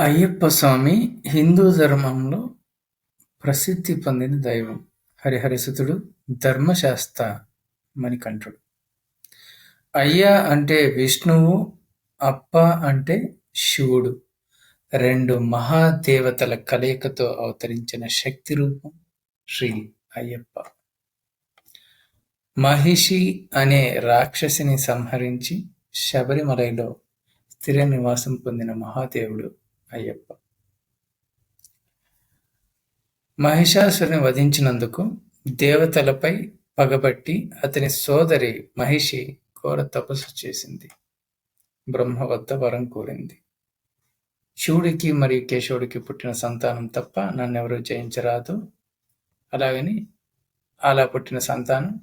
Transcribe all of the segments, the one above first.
అయ్యప్ప స్వామి హిందూ ధర్మంలో ప్రసిద్ధి పొందిన దైవం. హరిహరసుతుడు, ధర్మశాస్త్ర మణికంఠుడు. అయ్య అంటే విష్ణువు, అప్ప అంటే శివుడు. రెండు మహాదేవతల కలయికతో అవతరించిన శక్తి రూపం శ్రీ అయ్యప్ప. మహిషి అనే రాక్షసిని సంహరించి శబరిమలలో స్థిర నివాసం పొందిన మహాదేవుడు అయ్యప్ప. మహిషాసుని వధించినందుకు దేవతలపై పగబట్టి అతని సోదరి మహిషి ఘోర తపస్సు చేసింది. బ్రహ్మ వద్ద వరం కోరింది. శివుడికి మరియు కేశవుడికి పుట్టిన సంతానం తప్ప నన్నెవరూ జయించరాదు. అలాగని అలా పుట్టిన సంతానం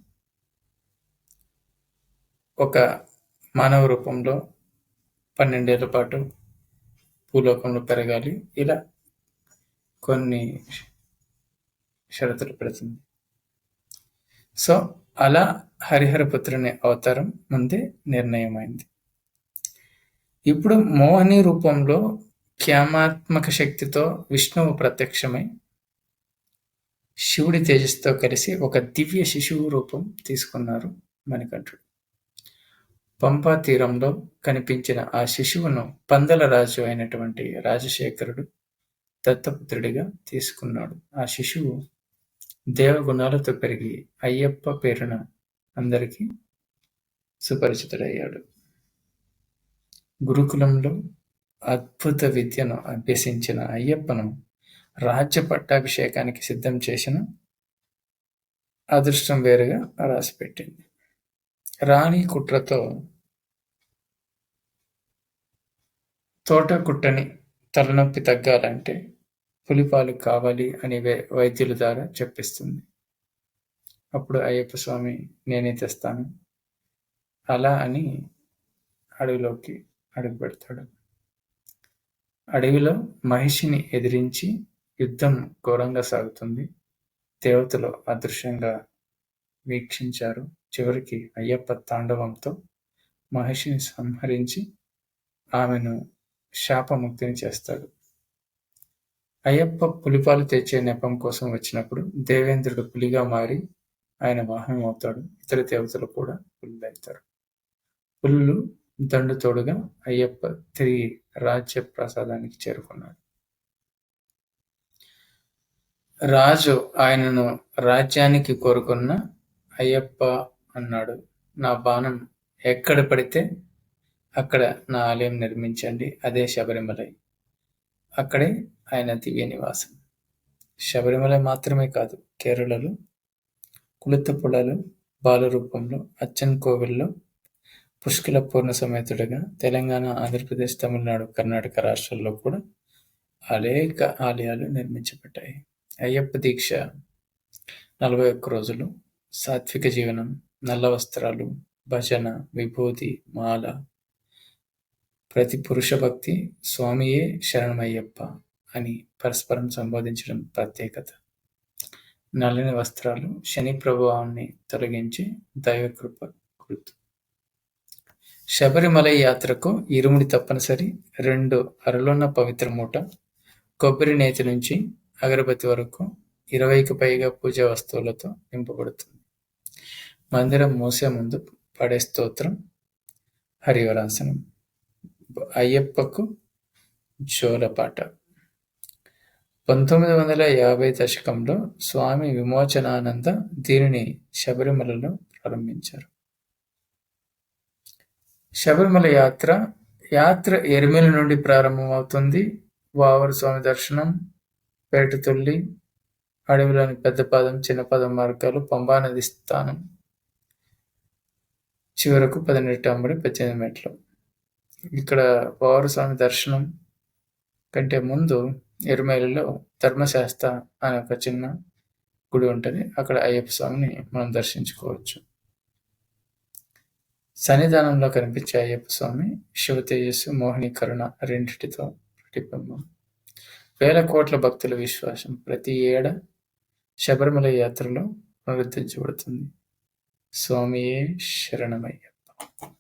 ఒక మానవ రూపంలో పన్నెండేళ్ళ పాటు భూలోకంలో పెరగాలి. ఇలా కొన్ని షరతులు పెడుతుంది. సో అలా హరిహరపుత్రుని అవతారం ముందే నిర్ణయమైంది. ఇప్పుడు మోహని రూపంలో క్యామాత్మక శక్తితో విష్ణువు ప్రత్యక్షమై శివుడి తేజస్తో కలిసి ఒక దివ్య శిశువు రూపం తీసుకున్నారు మణికంఠుడు. పంపా తీరంలో కనిపించిన ఆ శిశువును పందల రాజు అయినటువంటి రాజశేఖరుడు దత్తపుత్రుడిగా తీసుకున్నాడు. ఆ శిశువు దేవగుణాలతో పెరిగి అయ్యప్ప పేరున అందరికీ సుపరిచితుడయ్యాడు. గురుకులంలో అద్భుత విద్యను అభ్యసించిన అయ్యప్పను రాజ్య పట్టాభిషేకానికి సిద్ధం చేసిన అదృష్టం వేరుగా రాసిపెట్టింది. రాణి కుట్రతో తోట కుట్టని తలనొప్పి తగ్గాలంటే పులిపాలు కావాలి అని వైద్యుల ద్వారా చెప్పిస్తుంది. అప్పుడు అయ్యప్ప స్వామి నేనే తెస్తాను. అలా అని అడవిలోకి అడుగు పెడతాడు అడవిలో మహిషిని ఎదిరించి యుద్ధం ఘోరంగా సాగుతుంది. దేవతలు అదృశ్యంగా వీక్షించారు. చివరికి అయ్యప్ప తాండవంతో మహిషిని సంహరించి ఆమెను శాపముక్తిని చేస్తాడు. అయ్యప్ప పులిపాలు తెచ్చే నెపం కోసం వచ్చినప్పుడు దేవేంద్రుడు పులిగా మారి ఆయన వాహనం అవుతాడు. ఇతర దేవతలు కూడా పులులవుతారు పులులు దండు తోడుగా అయ్యప్ప తిరిగి రాజ్య ప్రసాదానికి చేరుకున్నాడు. రాజు ఆయనను రాజ్యానికి కోరుకున్న అయ్యప్ప అన్నాడు. నా బాణం ఎక్కడ పడితే అక్కడ నా ఆలయం నిర్మించండి అదే శబరిమలై. అక్కడే ఆయన దివ్య నివాసం. శబరిమల మాత్రమే కాదు కేరళలో కుళిత్తపుళలో బాలరూపంలో అచ్చన్ కోవిల్లో పుష్కల పూర్ణ సమేతుడిగా తెలంగాణ ఆంధ్రప్రదేశ్ తమిళనాడు కర్ణాటక రాష్ట్రాల్లో కూడా అనేక ఆలయాలు నిర్మించబడ్డాయి. అయ్యప్ప దీక్ష నలభై ఒక్క రోజులు సాత్విక జీవనం నల్ల వస్త్రాలు భజన విభూతి మాల. ప్రతి పురుష భక్తి స్వామియే శరణమయ్యప్ప అని పరస్పరం సంబోధించడం ప్రత్యేకత. నల్లని వస్త్రాలు శని ప్రభావాన్ని తొలగించి దైవకృప గుర్తు. శబరిమల యాత్రకు ఇరుముడి తప్పనిసరి రెండు అరలున్న పవిత్ర మూట కొబ్బరి నేతి నుంచి అగరబత్తి వరకు ఇరవైకి పైగా పూజా వస్తువులతో నింపబడుతుంది. మందిరం మూసే ముందు పడే స్తోత్రం హరివరాసనం అయ్యప్పకు జోలపాట పంతొమ్మిది వందల యాభై దశకంలో స్వామి విమోచనానంద దీనిని శబరిమలలో ప్రారంభించారు. శబరిమల యాత్ర యాత్ర ఎరిమిల నుండి ప్రారంభమవుతుంది. వావరు స్వామి దర్శనం పేటతుల్లి అడవిలోని పెద్ద పాదం చిన్న పదం మార్గాలు పంబానది స్థానం. చివరకు పదినెట్టు అంబడి పద్దెనిమిది మెట్లు. ఇక్కడ పౌరస్వామి దర్శనం కంటే ముందు ఎరుమేలిలో ధర్మశాస్త్ర అనే ఒక చిన్న గుడి ఉంటుంది. అక్కడ అయ్యప్ప స్వామిని మనం దర్శించుకోవచ్చు. సన్నిధానంలో కనిపించే అయ్యప్ప స్వామి శివ తేజస్సు మోహిని కరుణ రెండిటితో ప్రతిబింబం. వేల కోట్ల భక్తుల విశ్వాసం ప్రతి ఏడ శబరిమల యాత్రలో పునరుద్ధరించబడుతుంది. స్వామియే శరణమయ్యప్ప.